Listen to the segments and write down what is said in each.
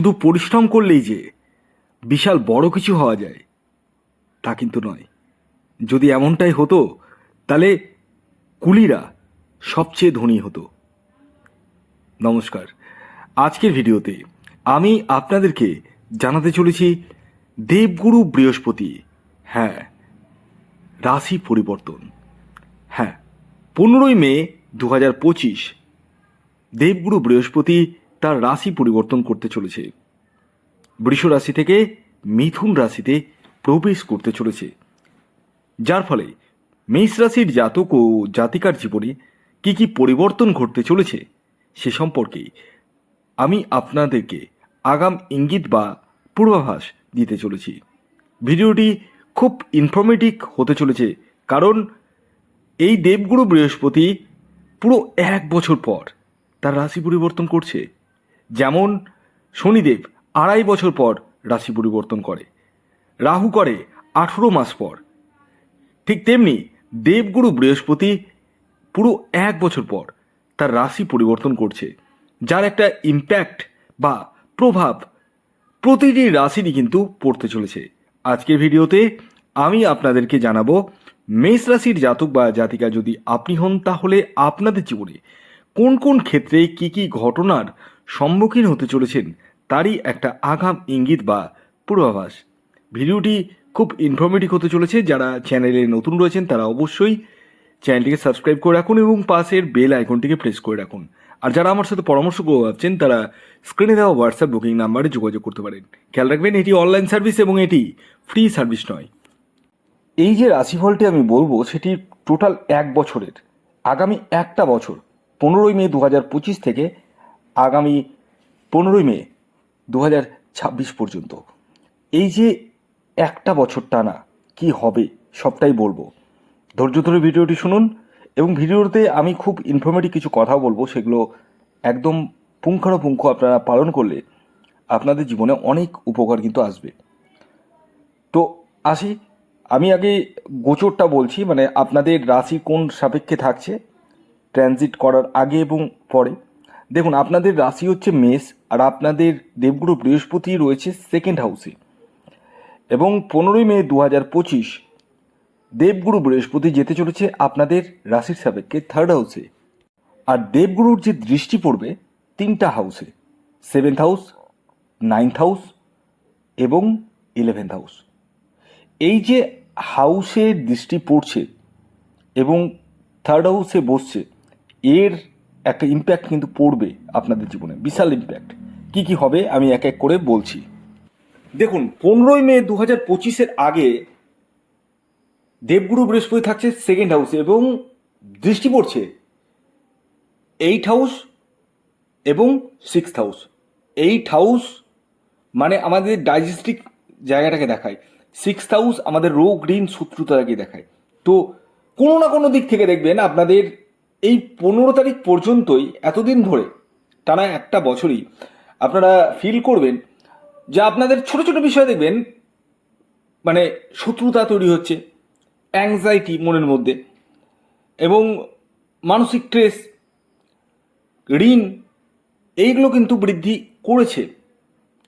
শুধু পরিশ্রম করলেই যে বিশাল বড় কিছু হওয়া যায়, তা কিন্তু নয়। যদি এমনটাই হতো, তাহলে কুলিরা সবচেয়ে ধনী হতো। নমস্কার। আজকের ভিডিওতে আমি আপনাদেরকে জানাতে চলেছি, দেবগুরু বৃহস্পতি। হ্যাঁ রাশি পরিবর্তন। হ্যাঁ পনেরোই মে দু হাজার পঁচিশ, দেবগুরু বৃহস্পতি তার রাশি পরিবর্তন করতে চলেছে। বৃষ রাশি থেকে মিথুন রাশিতে প্রবেশ করতে চলেছে। যার ফলে মেষ রাশির জাতক ও জাতিকার জীবনে কি কি পরিবর্তন ঘটতে চলেছে সে সম্পর্কে আমি আপনাদেরকে আগাম ইঙ্গিত বা পূর্বাভাস দিতে চলেছি। ভিডিওটি খুব ইনফরমেটিভ হতে চলেছে কারণ এই দেবগুরু বৃহস্পতি পুরো এক বছর পর তার রাশি পরিবর্তন করছে। যেমন শনিদেব আড়াই বছর পর রাশি পরিবর্তন করে। রাহু করে আঠেরো মাস পর। ঠিক তেমনি দেবগুরু বৃহস্পতি পুরো এক বছর পর তার রাশি পরিবর্তন করছে, যার একটা ইম্প্যাক্ট বা প্রভাব প্রতিটি রাশিরই কিন্তু পড়তে চলেছে। আজকের ভিডিওতে আমি আপনাদেরকে জানাব, মেষ রাশির জাতক বা জাতিকা যদি আপনি হন, তাহলে আপনাদের জীবনে কোন কোন ক্ষেত্রে কি কি ঘটনার সম্মুখীন হতে চলেছেন তারই একটা আগাম ইঙ্গিত বা পূর্বাভাস। ভিডিওটি খুব ইনফরমেটিভ হতে চলেছে। যারা চ্যানেলে নতুন রয়েছেন, তারা অবশ্যই চ্যানেলটিকে সাবস্ক্রাইব করে রাখুন এবং পাশের বেল আইকনটিকে প্রেস করে রাখুন। আর যারা আমার সাথে পরামর্শ করে ভাবছেন, তারা স্ক্রিনে দেওয়া হোয়াটসঅ্যাপ বুকিং নাম্বারে যোগাযোগ করতে পারেন। খেয়াল রাখবেন, এটি অনলাইন সার্ভিস এবং এটি ফ্রি সার্ভিস নয়। এই যে রাশিফলটি আমি বলব, সেটি টোটাল এক বছরের। আগামী একটা বছর, পনেরোই মে দু হাজার পঁচিশ থেকে আগামী পনেরোই মে দু ছাব্বিশ পর্যন্ত। এই যে একটা বছর টানা কি হবে সবটাই বলব। ধৈর্য ধরে ভিডিওটি শুনুন এবং ভিডিওতে আমি খুব ইনফরমেটিভ কিছু কথা বলব, সেগুলো একদম পুঙ্খানুপুঙ্খ আপনারা পালন করলে আপনাদের জীবনে অনেক উপকার কিন্তু আসবে। তো আসি, আমি আগে গোচরটা বলছি মানে আপনাদের রাশি কোন সাপেক্ষে থাকছে ট্রানজিট করার আগে এবং পরে। দেখুন, আপনাদের রাশি হচ্ছে মেষ, আর আপনাদের দেবগুরু বৃহস্পতি রয়েছে সেকেন্ড হাউসে এবং পনেরোই মে দু হাজার পঁচিশ দেবগুরু বৃহস্পতি যেতে চলেছে আপনাদের রাশির সাপেক্ষে থার্ড হাউসে আর দেবগুরুর যে দৃষ্টি পড়বে তিনটা হাউসে সেভেন্থ হাউস নাইন্থ হাউস এবং ইলেভেন্থ হাউস এই যে হাউসে দৃষ্টি পড়ছে এবং থার্ড হাউসে বসছে, এর একটা ইম্প্যাক্ট কিন্তু পড়বে আপনাদের জীবনে, বিশাল ইম্প্যাক্ট কি কি হবে আমি এক এক করে বলছি। দেখুন, পনেরোই মে দু হাজার পঁচিশের আগে দেবগুরু বৃহস্পতি থাকছে সেকেন্ড হাউসে এবং দৃষ্টি পড়ছে এইট হাউস এবং সিক্স হাউস এইট হাউস মানে আমাদের ডাইজেস্টিক জায়গাটাকে দেখায় সিক্স হাউস আমাদের রোগ ঋণ শত্রুতাকে দেখায়। তো কোনো না কোনো দিক থেকে দেখবেন আপনাদের এই পনেরো তারিখ পর্যন্তই, এতদিন ধরে, টানা একটা বছরই, আপনারা ফিল করবেন যে আপনাদের ছোট ছোট বিষয় দেখবেন মানে শত্রুতা তৈরি হচ্ছে অ্যাংজাইটি মনের মধ্যে, এবং মানসিক স্ট্রেস ঋণ, এইগুলো কিন্তু বৃদ্ধি করেছে।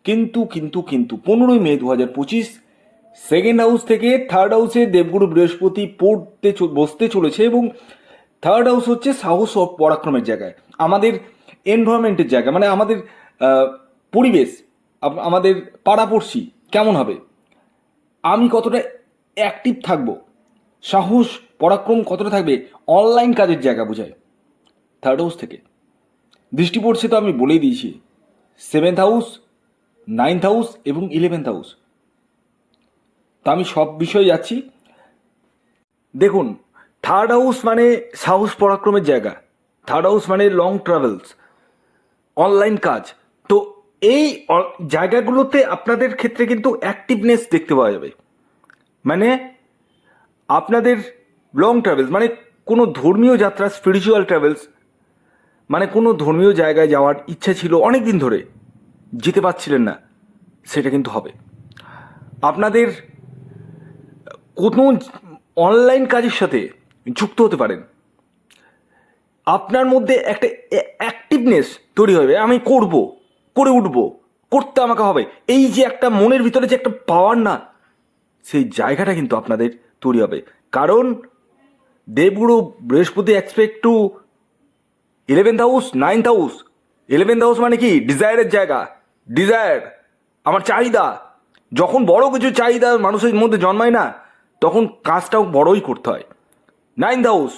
কিন্তু কিন্তু কিন্তু, পনেরোই মে দু হাজার পঁচিশ সেকেন্ড হাউস থেকে থার্ড হাউসে দেবগুরু বৃহস্পতি পড়তে বসতে চলেছে এবং থার্ড হাউস হচ্ছে সাহস ও পরাক্রমের জায়গায়। আমাদের এনভায়রনমেন্টের জায়গা মানে আমাদের পরিবেশ আমাদের পাড়াপড়শি কেমন হবে? আমি কতটা অ্যাক্টিভ থাকব? সাহস, পরাক্রম কতটা থাকবে? অনলাইন কাজের জায়গা বোঝায়। থার্ড হাউস থেকে। দৃষ্টি পড়ছে তো আমি বলেই দিয়েছি। সেভেন্থ হাউস নাইন্থ হাউস এবং ইলেভেন্থ হাউস তা আমি সব বিষয়ে যাচ্ছি। দেখুন থার্ড হাউস মানে সাহস পরাক্রমের জায়গা। থার্ড হাউস মানে লং ট্রাভেলস অনলাইন কাজ। তো এই জায়গাগুলোতে আপনাদের ক্ষেত্রে কিন্তু অ্যাক্টিভনেস দেখতে পাওয়া যাবে। মানে আপনাদের লং ট্রাভেলস মানে কোনো ধর্মীয় যাত্রা স্পিরিচুয়াল ট্রাভেলস মানে কোনো ধর্মীয় জায়গায় যাওয়ার ইচ্ছা ছিল অনেক দিন ধরে, যেতে পারছিলেন না, সেটা কিন্তু হবে। আপনাদের কোনো অনলাইন কাজের সাথে যুক্ত হতে পারেন। আপনার মধ্যে একটা অ্যাক্টিভনেস তৈরি হবে। আমি করব, করে উঠব, করতে আমাকে হবে। এই যে একটা মনের ভিতরে যে একটা পাওয়ার না, সেই জায়গাটা কিন্তু আপনাদের তৈরি হবে। কারণ দেবগুরু Brihaspati expect to eleventh house ninth house eleventh house মানে কি? ডিজায়ারের জায়গা। ডিজায়ার আমার চাহিদা। যখন বড় কিছু চাহিদা মানুষের মধ্যে জন্মায় না, তখন কাজটাও বড়ই করতে হয়। নাইন্থ হাউস,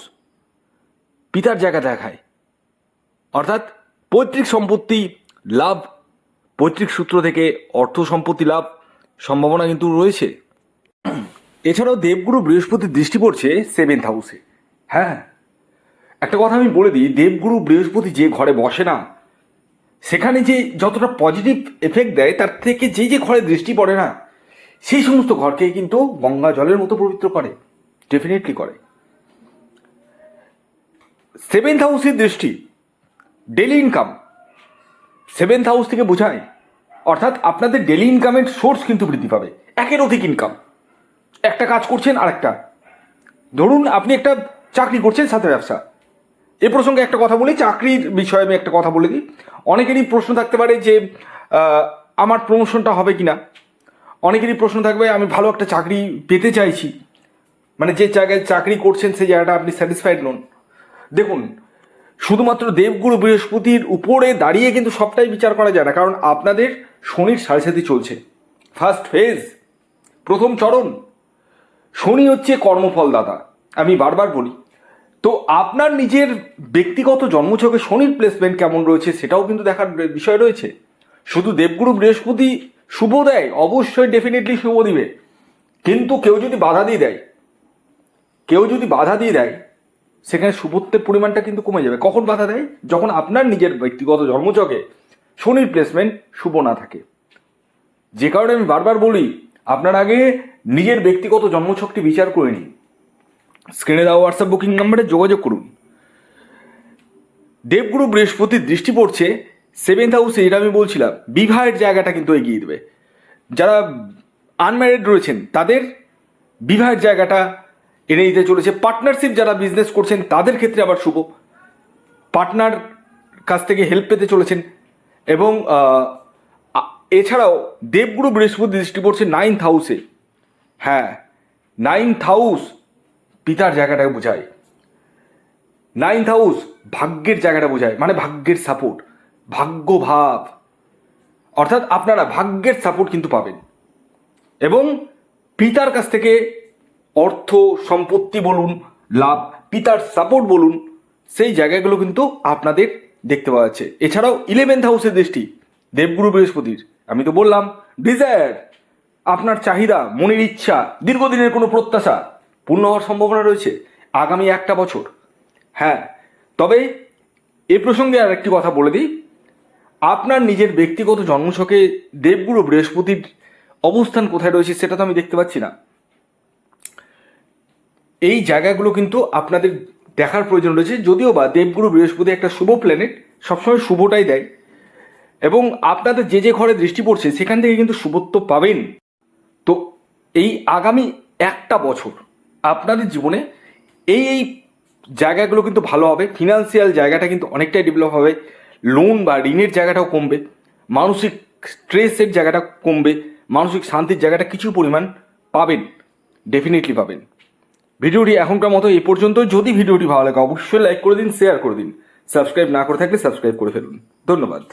পিতার জায়গা দেখায়। অর্থাৎ পৈতৃক সম্পত্তি লাভ, পৈতৃক সূত্র থেকে অর্থ সম্পত্তি লাভ সম্ভাবনা কিন্তু রয়েছে। এছাড়াও দেবগুরু বৃহস্পতির দৃষ্টি পড়ছে সেভেন্থ হাউসে হ্যাঁ একটা কথা আমি বলে দিই, দেবগুরু বৃহস্পতি যে ঘরে বসে না, সেখানে যে যতটা পজিটিভ এফেক্ট দেয়, তার থেকে যে যে ঘরে দৃষ্টি পড়ে না, সেই সমস্ত ঘরকে কিন্তু গঙ্গা জলের মতো পবিত্র করে ডেফিনেটলি করে। সেভেন্থ হাউসের দৃষ্টি ডেলি ইনকাম সেভেন্থ হাউস থেকে বোঝায়, অর্থাৎ আপনাদের ডেলি ইনকামের সোর্স কিন্তু বৃদ্ধি পাবে, একের অধিক ইনকাম একটা কাজ করছেন আরেকটা ধরুন আপনি একটা চাকরি করছেন সাথে ব্যবসা। এ প্রসঙ্গে একটা কথা বলি, চাকরির বিষয়ে আমি একটা কথা বলে দিই। অনেকেরই প্রশ্ন থাকতে পারে যে আমার প্রমোশনটা হবে কি না অনেকেরই প্রশ্ন থাকবে, আমি ভালো একটা চাকরি পেতে চাইছি। মানে যে জায়গায় চাকরি করছেন সেই জায়গাটা আপনি স্যাটিসফাইড নন। দেখুন, শুধুমাত্র দেবগুরু বৃহস্পতির উপরে দাঁড়িয়ে কিন্তু সবটাই বিচার করা যায় না, কারণ আপনাদের শনির সাড়ে চলছে। ফার্স্ট ফেজ প্রথম চরণ। শনি হচ্ছে কর্মফলদাতা, আমি বারবার বলি। তো আপনার নিজের ব্যক্তিগত জন্মছকে শনির প্লেসমেন্ট কেমন রয়েছে সেটাও কিন্তু দেখার বিষয় রয়েছে। শুধু দেবগুরু বৃহস্পতি শুভ দেয়, অবশ্যই ডেফিনেটলি শুভ দিবে। কিন্তু কেউ যদি বাধা দিয়ে দেয়, কেউ যদি বাধা দিয়ে দেয় সেখানে শুভত্বের পরিমাণটা কিন্তু কমে যাবে। কখন বাধা দেয়? যখন আপনার নিজের ব্যক্তিগত জন্মচকে শনির প্লেসমেন্ট শুভ না থাকে। যে কারণে আমি বারবার বলি, আপনার আগে নিজের ব্যক্তিগত জন্মছকটি বিচার করে নিন। স্ক্রিনে দেওয়া হোয়াটসঅ্যাপ বুকিং নাম্বারে যোগাযোগ করুন। দেবগুরু বৃহস্পতির দৃষ্টি পড়ছে সেভেন্থ হাউসে যেটা আমি বলছিলাম, বিবাহের জায়গাটা কিন্তু এগিয়ে দেবে। যারা আনম্যারিড রয়েছেন, তাদের বিবাহের জায়গাটা এনে দিতে চলেছে। পার্টনারশিপ যারা বিজনেস করছেন, তাদের ক্ষেত্রে আবার শুভ। পার্টনার কাছ থেকে হেল্প পেতে চলেছেন। এবং এছাড়াও দেবগুরু বৃহস্পতি দৃষ্টি পড়ছে নাইন্থ হাউসে হ্যাঁ নাইন্থ হাউস পিতার জায়গাটাকে বোঝায়। নাইন্থ হাউস ভাগ্যের জায়গাটা বোঝায়। মানে ভাগ্যের সাপোর্ট ভাগ্য ভাব। অর্থাৎ আপনারা ভাগ্যের সাপোর্ট কিন্তু পাবেন। এবং পিতার কাছ থেকে অর্থ সম্পত্তি বলুন, লাভ, পিতার সাপোর্ট বলুন, সেই জায়গাগুলো কিন্তু আপনাদের দেখতে পাওয়া যাচ্ছে। এছাড়াও ইলেভেন্থ হাউসের দৃষ্টি, দেবগুরু বৃহস্পতির। আমি তো বললাম ডিজায়ার আপনার চাহিদা, মনের ইচ্ছা, দীর্ঘদিনের কোনো প্রত্যাশা পূর্ণ হওয়ার সম্ভাবনা রয়েছে আগামী একটা বছর। হ্যাঁ তবে এ প্রসঙ্গে আর একটি কথা বলে দিই। আপনার নিজের ব্যক্তিগত জন্মছকে দেবগুরু বৃহস্পতির অবস্থান কোথায় রয়েছে সেটা তো আমি দেখতে পাচ্ছি না। এই জায়গাগুলো কিন্তু আপনাদের দেখার প্রয়োজন রয়েছে। যদিও বা দেবগুরু বৃহস্পতি একটা শুভ প্ল্যানেট সবসময় শুভটাই দেয়। এবং আপনাদের যে যে ঘরে দৃষ্টি পড়ছে, সেখান থেকে কিন্তু শুভত্ব পাবেন। তো এই আগামী একটা বছর আপনাদের জীবনে এই এই জায়গাগুলো কিন্তু ভালো হবে। ফিনান্সিয়াল জায়গাটা কিন্তু অনেকটাই ডেভেলপ হবে। লোন বা ঋণের জায়গাটাও কমবে। মানসিক স্ট্রেসের জায়গাটা কমবে। মানসিক শান্তির জায়গাটা কিছু পরিমাণ পাবেন। ডেফিনেটলি পাবেন। ভিডিওটি এখনকার মতো এই পর্যন্ত। যদি ভিডিওটি ভালো লাগে, অবশ্যই লাইক করে দিন শেয়ার করে দিন। সাবস্ক্রাইব না করে থাকলে সাবস্ক্রাইব করে ফেলুন। ধন্যবাদ।